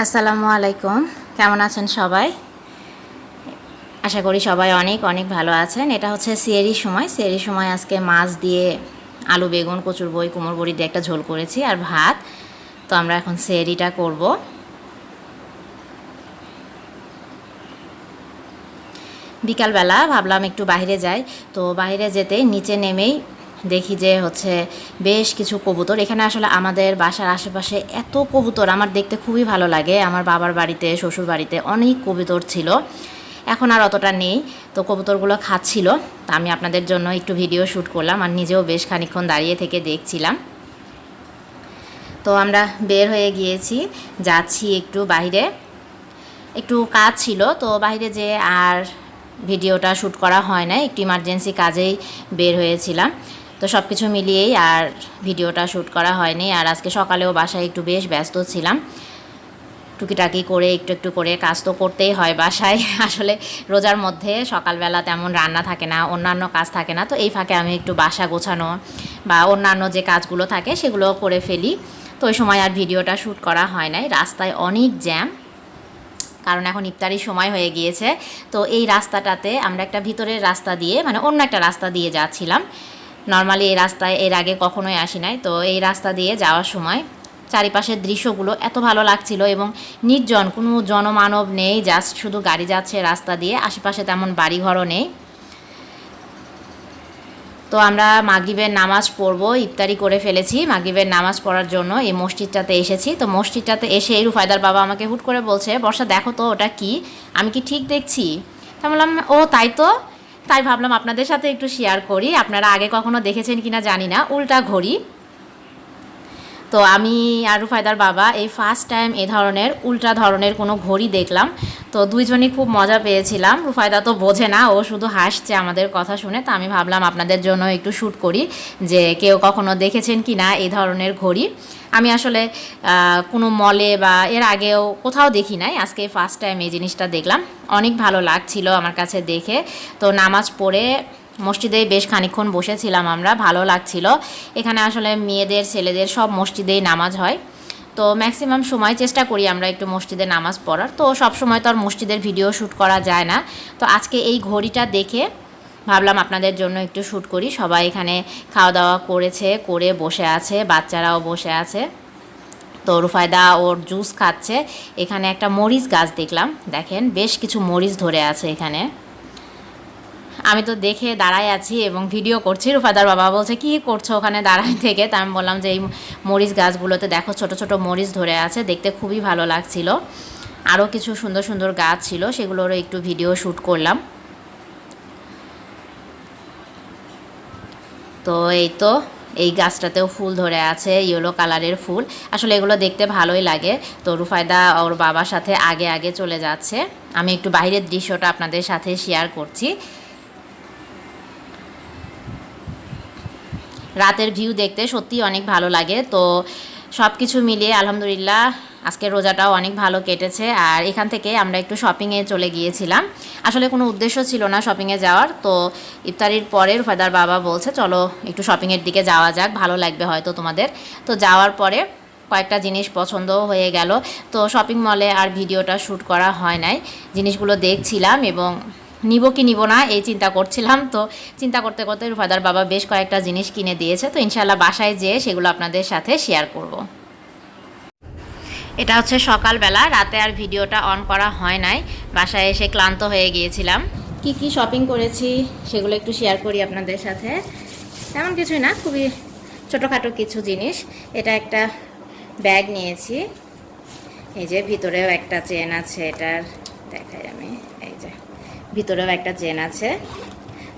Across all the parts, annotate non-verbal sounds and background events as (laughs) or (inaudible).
আসসালামু আলাইকুম। কেমন আছেন সবাই? আশা করি সবাই অনেক অনেক ভালো আছেন। এটা হচ্ছে সিয়ারির সময়। সিয়ারির সময় আজকে মাছ দিয়ে আলু, বেগুন, কচুর বই, কুমোর বড়ি দিয়ে একটা ঝোল করেছি আর ভাত। তো আমরা এখন সিয়ারিটা করব। বিকালবেলা ভাবলাম একটু বাইরে যাই। তো বাইরে যেতে নিচে নেমেই দেখি যে হচ্ছে বেশ কিছু কবুতর। এখানে আসলে আমাদের বাসার আশেপাশে এত কবুতর, আমার দেখতে খুবই ভালো লাগে। আমার বাবার বাড়িতে, শ্বশুর বাড়িতে অনেক কবুতর ছিল। এখন আর অতটা নেই। তো কবুতরগুলো খাচ্ছিল। তা আমি আপনাদের জন্য একটু ভিডিও শ্যুট করলাম আর নিজেও বেশ খানিক্ষণ দাঁড়িয়ে থেকে দেখছিলাম। তো আমরা বের হয়ে গিয়েছি। যাচ্ছি একটু বাইরে একটু কাজ ছিল। তো বাইরে যে আর ভিডিওটা শ্যুট করা হয় না একটু ইমার্জেন্সি কাজেই বের হয়েছিলাম। তো সব কিছু মিলিয়েই আর ভিডিওটা শ্যুট করা হয়নি। আর আজকে সকালেও বাসায় একটু বেশ ব্যস্ত ছিলাম। টুকিটাকি করে, একটু একটু করে কাজ তো করতেই হয় বাসায়। (laughs) আসলে রোজার মধ্যে সকালবেলা তেমন রান্না থাকে না, অন্যান্য কাজ থাকে না। তো এই ফাঁকে আমি একটু বাসা গোছানো বা অন্যান্য যে কাজগুলো থাকে সেগুলো করে ফেলি। তো ওই সময় আর ভিডিওটা শ্যুট করা হয় নাই। রাস্তায় অনেক জ্যাম, কারণ এখন ইফতারির সময় হয়ে গিয়েছে। তো এই রাস্তাটাতে আমরা একটা ভিতরের রাস্তা দিয়ে মানে অন্য একটা রাস্তা দিয়ে যাচ্ছিলাম। নর্মালি এই রাস্তায় এর আগে কখনোই আসি নাই। তো এই রাস্তা দিয়ে যাওয়ার সময় চারিপাশের দৃশ্যগুলো এত ভালো লাগছিল এবং নির্জন, কোনো জনমানব নেই জাস্ট শুধু গাড়ি যাচ্ছে রাস্তা দিয়ে, আশেপাশে তেমন বাড়িঘরও নেই। তো আমরা মাগরিবের নামাজ পড়ব, ইফতারি করে ফেলেছি, মাগরিবের নামাজ পড়ার জন্য এই মসজিদটাতে এসেছি। তো মসজিদটাতে এসে এই রুফায়দার বাবা আমাকে হুট করে বলছে, বর্ষা, দেখো তো ওটা কি? আমি কি ঠিক দেখছি? তা বললাম, ও, তাই তো। তাই ভাবলাম আপনাদের সাথে একটু শেয়ার করি। আপনারা আগে কখনো দেখেছেন কিনা জানি না। উল্টা ঘড়ি। তো আমি আর রুফায়দার বাবা, এই ফার্স্ট টাইম এ ধরনের, উল্টা ধরনের কোনো ঘড়ি দেখলাম। তো দুইজনই খুব মজা পেয়েছিলাম। রুফায়দা তো বোঝে না, ও শুধু হাসছে আমাদের কথা শুনে। তো আমি ভাবলাম আপনাদের জন্য একটু শ্যুট করি যে কেউ কখনো দেখেছেন কি না এই ধরনের ঘড়ি। আমি আসলে কোনো মলে বা এর আগেও কোথাও দেখি নাই। আজকে ফার্স্ট টাইম এই জিনিসটা দেখলাম। অনেক ভালো লাগছিল আমার কাছে দেখে। তো নামাজ পড়ে মসজিদেই বেশ খানিক্ষণ বসেছিলাম আমরা, ভালো লাগছিল। এখানে আসলে মেয়েদের, ছেলেদের সব মসজিদেই নামাজ হয়। তো ম্যাক্সিমাম সময় চেষ্টা করি আমরা একটু মসজিদে নামাজ পড়ার। তো সব সময় তো আর মসজিদের ভিডিও শ্যুট করা যায় না। তো আজকে এই ঘড়িটা দেখে ভাবলাম আপনাদের জন্য একটু শ্যুট করি। সবাই এখানে খাওয়া দাওয়া করেছে, করে বসে আছে, বাচ্চারাও বসে আছে। তো রুফায়দা ওর জুস খাচ্ছে। এখানে একটা মরিচ গাছ দেখলাম। দেখেন, বেশ কিছু মরিচ ধরে আছে এখানে। আমি তো দেখে দাঁড়ায় আছি এবং ভিডিও করছি। রুফাদার বাবা বলছে, কি করছ ওখানে দাঁড়ায় থেকে? তা আমি বললাম যে, এই মরিচ গাছগুলোতে দেখো, ছোট ছোট মরিচ ধরে আছে, দেখতে খুবই ভালো লাগছিল। আরও কিছু সুন্দর সুন্দর গাছ ছিল, সেগুলোরও একটু ভিডিও শ্যুট করলাম। তো এই তো, এই গাছটাতেও ফুল ধরে আছে ইয়েলো কালারের ফুল। আসলে এগুলো দেখতে ভালোই লাগে। তো রুফায়দা ওর বাবার সাথে আগে আগে চলে যাচ্ছে। আমি একটু বাইরের দৃশ্যটা আপনাদের সাথে শেয়ার করছি। রাতের ভিউ দেখতে সত্যি অনেক ভালো লাগে। তো সব কিছু মিলিয়ে আলহামদুলিল্লাহ আজকে রোজাটাও অনেক ভালো কেটেছে। আর এখান থেকে আমরা একটু শপিংয়ে চলে গিয়েছিলাম। আসলে কোনো উদ্দেশ্য ছিল না শপিংয়ে যাওয়ার। তো ইফতারির পরে রুফাদার বাবা বলছে, চলো একটু শপিংয়ের দিকে যাওয়া যাক, ভালো লাগবে হয়তো তোমাদের। তো যাওয়ার পরে কয়েকটা জিনিস পছন্দ হয়ে গেল। তো শপিং মলে আর ভিডিওটা শ্যুট করা হয় নাই। জিনিসগুলো দেখছিলাম এবং নিব কি নিব না, এই চিন্তা করছিলাম। তো চিন্তা করতে করতে রুফাদার বাবা বেশ কয়েকটা জিনিস কিনে দিয়েছে। তো ইনশাল্লাহ বাসায় যেয়ে সেগুলো আপনাদের সাথে শেয়ার করব। এটা হচ্ছে সকালবেলা, রাতে আর ভিডিওটা অন করা হয় নাই। বাসায় এসে ক্লান্ত হয়ে গিয়েছিলাম। কি কি শপিং করেছি সেগুলো একটু শেয়ার করি আপনাদের সাথে। তেমন কিছুই না, খুবই ছোটোখাটো কিছু জিনিস। এটা একটা ব্যাগ নিয়েছি। এই যে ভিতরেও একটা চেন আছে এটার। ভিতরেও একটা চেন আছে।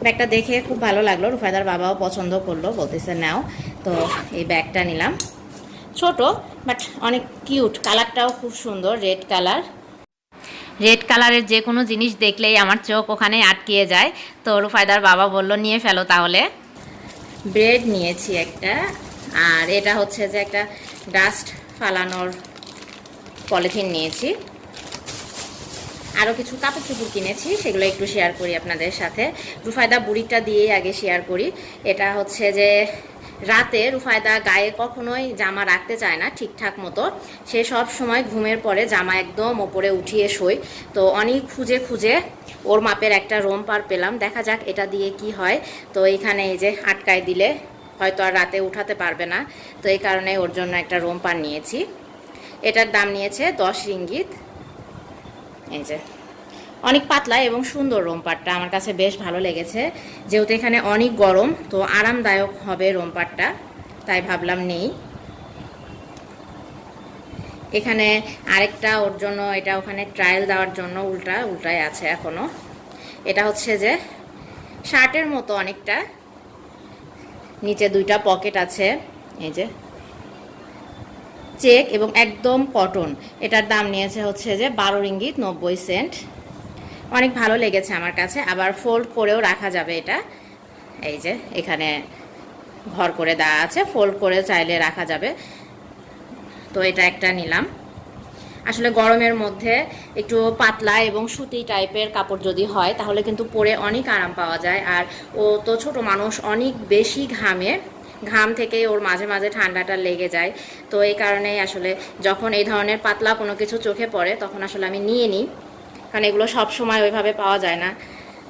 ব্যাগটা দেখে খুব ভালো লাগল। রুফায়দার বাবাও পছন্দ করল, বলতেছে, নাও। তো এই ব্যাগটা নিলাম। ছোট, বাট অনেক কিউট। কালারটাও খুব সুন্দর, রেড কালার। রেড কালারের যে কোনো জিনিস দেখলেই আমার চোখ ওখানে আটকিয়ে যায়। তো রুফায়দার বাবা বলল, নিয়ে ফেলো তাহলে। ব্রেড নিয়েছি একটা। আর এটা হচ্ছে যে একটা ডাস্ট ফালানোর পলিথিন নিয়েছি। আরও কিছু কাপড় চুপুর কিনেছি, সেগুলো একটু শেয়ার করি আপনাদের সাথে। রুফায়দা বুড়িটা দিয়েই আগে শেয়ার করি। এটা হচ্ছে যে, রাতে রুফায়দা গায়ে কখনোই জামা রাখতে চায় না ঠিকঠাক মতো। সে সব সময় ঘুমের পরে জামা একদম ওপরে উঠিয়ে শোয়। তো অনেক খুঁজে খুঁজে ওর মাপের একটা রোম পার পেলাম। দেখা যাক এটা দিয়ে কি হয়। তো এইখানে এই যে আটকায় দিলে হয়তো আর রাতে উঠাতে পারবে না। তো এই কারণে ওর জন্য একটা রোম পার নিয়েছি। এটার দাম নিয়েছে দশ রিঙ্গিত। এই যে, অনেক পাতলা এবং সুন্দর রোমপাটটা। আমার কাছে বেশ ভালো লেগেছে। যেহেতু এখানে অনেক গরম, তো আরামদায়ক হবে রোমপাটটা, তাই ভাবলাম নেই। এখানে আরেকটা, ওর জন্য এটা ওখানে ট্রায়াল দেওয়ার জন্য উল্টা উল্টায় আছে এখনও। এটা হচ্ছে যে শার্টের মতো অনেকটা। নিচে দুইটা পকেট আছে। এই যে চেক এবং একদম কটন। এটার দাম নিয়েছে হচ্ছে যে বারো রিঙ্গিত নব্বই সেন্ট। অনেক ভালো লেগেছে আমার কাছে, আবার ফোল্ড করেও রাখা যাবে এটা। এই যে, এখানে ঘর করে দেওয়া আছে ফোল্ড করে চাইলে রাখা যাবে। তো এটা একটা নিলাম। আসলে গরমের মধ্যে একটু পাতলা এবং সুতি টাইপের কাপড় যদি হয়, তাহলে কিন্তু পরে অনেক আরাম পাওয়া যায়। আর ও তো ছোট মানুষ, অনেক বেশি ঘামে। ঘাম থেকে ওর মাঝে মাঝে ঠান্ডাটা লেগে যায়। তো এই কারণেই আসলে যখন এই ধরনের পাতলা কোনো কিছু চোখে পড়ে, তখন আসলে আমি নিয়ে নিই। কারণ এগুলো সব সময় ওইভাবে পাওয়া যায় না।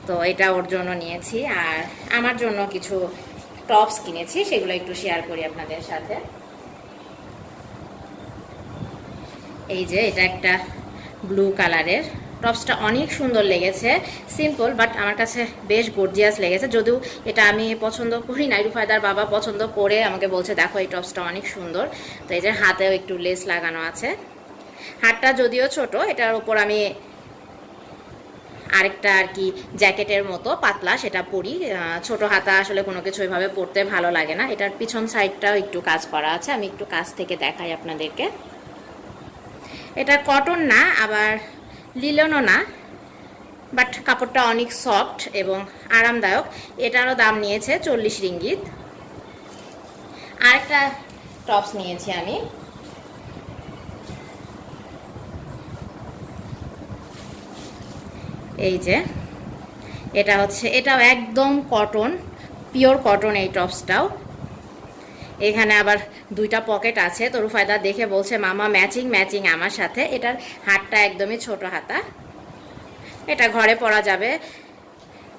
তো এটা ওর জন্য নিয়েছি। আর আমার জন্য কিছু টপস কিনেছি, সেগুলো একটু শেয়ার করি আপনাদের সাথে। এই যে এটা একটা ব্লু কালারের। টপসটা অনেক সুন্দর লেগেছে। সিম্পল বাট আমার কাছে বেশ গর্জিয়াস লেগেছে। যদিও এটা আমি পছন্দ করি না, রুফায়দার বাবা পছন্দ করে আমাকে বলছে, দেখো, এই টপসটা অনেক সুন্দর। তো এই যে হাতেও একটু লেস লাগানো আছে। হাতটা যদিও ছোট, এটার উপর আমি আরেকটা আর কি জ্যাকেটের মতো পাতলা সেটা পরি। ছোট হাতা আসলে কোনো কিছু ওইভাবে পরতে ভালো লাগে না। এটার পিছন সাইডটাও একটু কাজ করা আছে। আমি একটু কাছ থেকে দেখাই আপনাদেরকে। এটা কটন না, আবার লিলনও না বাট কাপড়টা অনেক সফট এবং আরামদায়ক। এটারও দাম নিয়েছে চল্লিশ রিঙ্গিত। আরেকটা টপস নিয়েছি আমি। এই যে, এটা হচ্ছে, এটাও একদম কটন পিওর কটন এই টপসটাও এখানে আবার দুইটা পকেট আছে। তো রুফায়দা দেখে বলছে, মামা ম্যাচিং ম্যাচিং আমার সাথে। এটার হাতটা একদমই ছোট হাতা। এটা ঘরে পরা যাবে।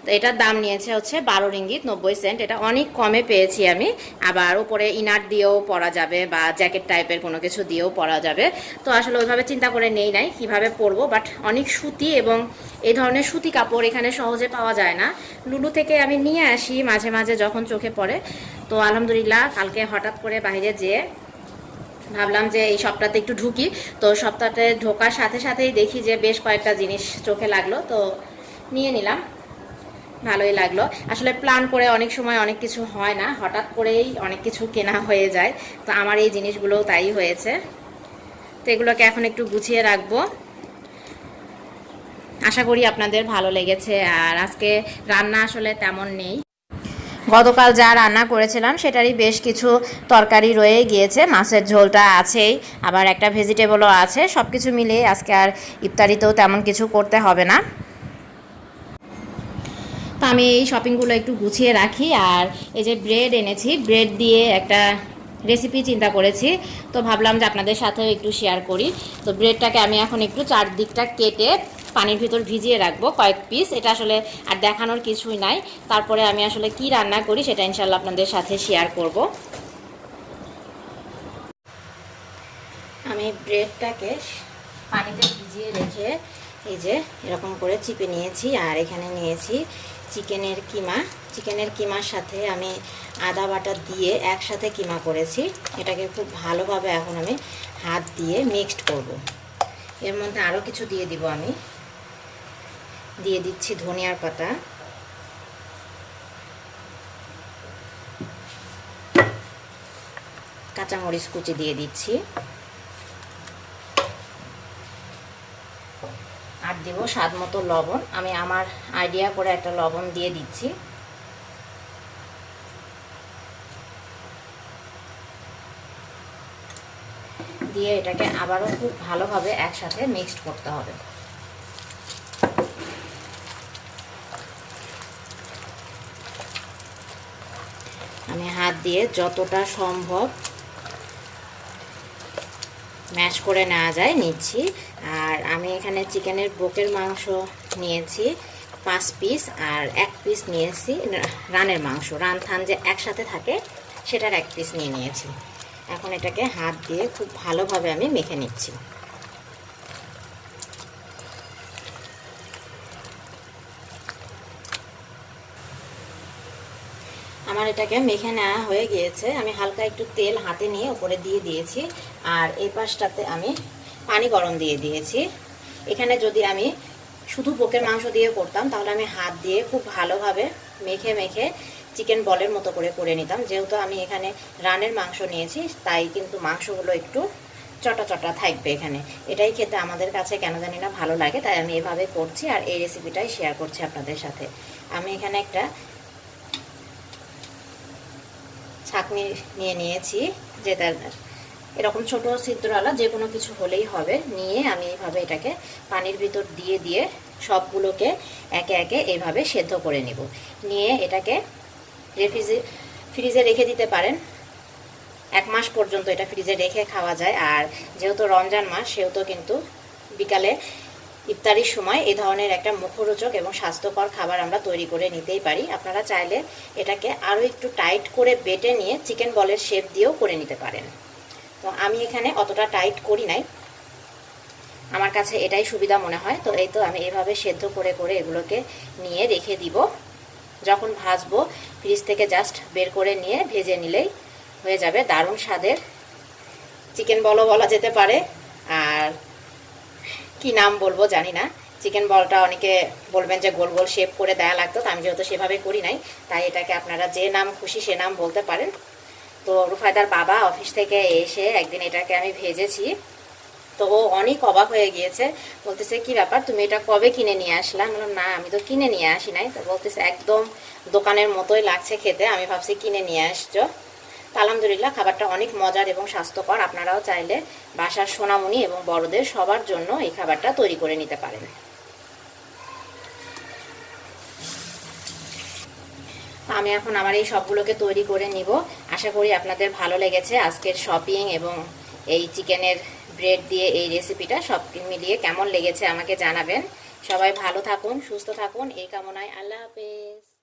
তো এটার দাম নিয়েছে হচ্ছে বারো রিঙ্গিত, নব্বই সেন্ট। এটা অনেক কমে পেয়েছি আমি। আবার উপরে ইনার দিয়েও পরা যাবে বা জ্যাকেট টাইপের কোনো কিছু দিয়েও পরা যাবে। তো আসলে ওইভাবে চিন্তা করে নেই নাই কীভাবে পরবো, বাট অনেক সুতি এবং এই ধরনের সুতি কাপড় এখানে সহজে পাওয়া যায় না। লুলু থেকে আমি নিয়ে আসি মাঝে মাঝে যখন চোখে পড়ে। তো আলহামদুলিল্লাহ কালকে হঠাৎ করে বাইরে যেয়ে ভাবলাম যে এই সপ্তাহতে একটু ঢুকি। তো সপ্তাহতে ঢোকার সাথে সাথেই দেখি যে বেশ কয়েকটা জিনিস চোখে লাগল। তো নিয়ে নিলাম। ভালোই লাগল। আসলে প্ল্যান করে অনেক সময় অনেক কিছু হয় না, হঠাৎ করেই অনেক কিছু কেনা হয়ে যায়। তো আমার এই জিনিসগুলোও তাই হয়েছে। তো এগুলোকে এখন একটু গুছিয়ে রাখব। আশা করি আপনাদের ভালো লেগেছে, আর আজকে রান্না আসলে তেমন নেই। গতকাল যা রান্না করেছিলাম, সেটারই বেশ কিছু তরকারি রয়ে গিয়েছে। মাছের ঝোলটা আছেই, আবার একটা ভেজিটেবলও আছে। সব কিছু মিলিয়ে আজকে আর ইফতারিতেও তেমন কিছু করতে হবে না। আমি এই শপিংগুলো একটু গুছিয়ে রাখি আর এই যে ব্রেড এনেছি ব্রেড দিয়ে একটা রেসিপি চিন্তা করেছি। তো ভাবলাম যে আপনাদের সাথেও একটু শেয়ার করি। তো ব্রেডটাকে আমি এখন একটু চারদিকটা কেটে পানির ভিতর ভিজিয়ে রাখব কয়েক পিস এটা আসলে আর দেখানোর কিছুই নাই। তারপরে আমি আসলে কি রান্না করি সেটা ইনশাল্লাহ আপনাদের সাথে শেয়ার করব। আমি ব্রেডটাকে পানিতে ভিজিয়ে রেখে এই যে এরকম করে চিপে নিয়েছি আর এখানে নিয়েছি চিকেনের কিমা। চিকেনের কিমার সাথে আমি আদা বাটা দিয়ে একসাথে কিমা করেছি। এটাকে খুব ভালোভাবে এখন আমি হাত দিয়ে মিক্সড করব। এর মধ্যে আরও কিছু দিয়ে দিব আমি। দিয়ে দিচ্ছি ধনিয়ার পাতা। কাঁচামরিচ কুচি দিয়ে দিচ্ছি। দেবো স্বাদ মতো লবণ। আমি আমার আইডিয়া করে একটা লবণ দিয়ে দিচ্ছি। দিয়ে এটাকে আবারও খুব ভালোভাবে একসাথে মিক্সড করতে হবে। আমি হাত দিয়ে যতটা সম্ভব ম্যাশ করে নেওয়া যায়, নিচ্ছি। আমি এখানে চিকেনের বুকের মাংস নিয়েছি, পাঁচ পিস আর এক পিস নিয়েছি, রানের মাংস। রান থান যে একসাথে থাকে, সেটার এক পিস নিয়ে নিয়েছি। এখন এটাকে হাত দিয়ে খুব ভালোভাবে আমি মেখে নিচ্ছি। আমার এটাকে মেখে নেওয়া হয়ে গিয়েছে। আমি হালকা একটু তেল হাতে নিয়ে উপরে দিয়ে দিয়েছি, আর এই পাশটাতে আমি পানি গরম দিয়ে দিয়েছি। এখানে যদি আমি শুধু পোকের মাংস দিয়ে করতাম, তাহলে আমি হাত দিয়ে খুব ভালোভাবে মেখে মেখে চিকেন বলের মতো করে করে নিতাম। যেহেতু আমি এখানে রানের মাংস নিয়েছি, তাই কিন্তু মাংসগুলো একটু চটা চটা থাকবে এখানে। এটাই খেতে আমাদের কাছে কেন জানি না ভালো লাগে, তাই আমি এভাবে করছি আর এই রেসিপিটাই শেয়ার করছি আপনাদের সাথে। আমি এখানে একটা ছাঁকনি নিয়ে নিয়েছি, যেটা এরকম ছোট ছিদ্রওয়ালা যে কোনো কিছু হলেই হবে। নিয়ে আমি এইভাবে এটাকে পানির ভিতর দিয়ে দিয়ে সবগুলোকে একে একে এইভাবে সেদ্ধ করে নিব। নিয়ে এটাকে রেফ্রিজে ফ্রিজে রেখে দিতে পারেন। এক মাস পর্যন্ত এটা ফ্রিজে রেখে খাওয়া যায়। আর যেহেতু রমজান মাস, সেহেতু কিন্তু বিকালে ইফতারির সময় এই ধরনের একটা মুখরোচক এবং স্বাস্থ্যকর খাবার আমরা তৈরি করে নিতেই পারি। আপনারা চাইলে এটাকে আরও একটু টাইট করে বেটে নিয়ে চিকেন বলের শেপ দিয়েও করে নিতে পারেন। তো আমি এখানে অতটা টাইট করি নাই। আমার কাছে এটাই সুবিধা মনে হয়। তো এই তো আমি এভাবে সেদ্ধ করে করে এগুলোকে নিয়ে রেখে দিব। যখন ভাজবো, ফ্রিজ থেকে জাস্ট বের করে নিয়ে ভেজে নিলেই হয়ে যাবে দারুণ স্বাদের। চিকেন বলও বলা যেতে পারে। আর কি নাম বলব জানি না। চিকেন বলটা অনেকে বলবেন যে গোল গোল শেপ করে দেয়া লাগতো। তো আমি যেহেতু সেভাবে করি নাই, তাই এটাকে আপনারা যে নাম খুশি সে নাম বলতে পারেন। তো রুফায়দার বাবা অফিস থেকে এসে একদিন এটাকে আমি ভেজেছি। তো ও অনেক অবাক হয়ে গিয়েছে। বলতেছে, কি ব্যাপার? তুমি এটা কবে কিনে নিয়ে আসলাম বললাম, না, আমি তো কিনে নিয়ে আসি নাই। তো বলতেছে, একদম দোকানের মতোই লাগছে খেতে। আমি ভাবছি কিনে নিয়ে আসছো। আলহামদুলিল্লাহ, খাবারটা অনেক মজার এবং স্বাস্থ্যকর। আপনারাও চাইলে বাসার সোনামণি এবং বড়দের সবার জন্য এই খাবারটা তৈরি করে নিতে পারেন। আমি এখন আমার এই সবগুলোকে তৈরি করে নিব। আশা করি আপনাদের ভালো লেগেছে আজকের শপিং এবং এই চিকেনের ব্রেড দিয়ে এই রেসিপিটা সব মিলিয়ে কেমন লেগেছে আমাকে জানাবেন। সবাই ভালো থাকুন, সুস্থ থাকুন, এই কামনায় আল্লাহ হাফেজ।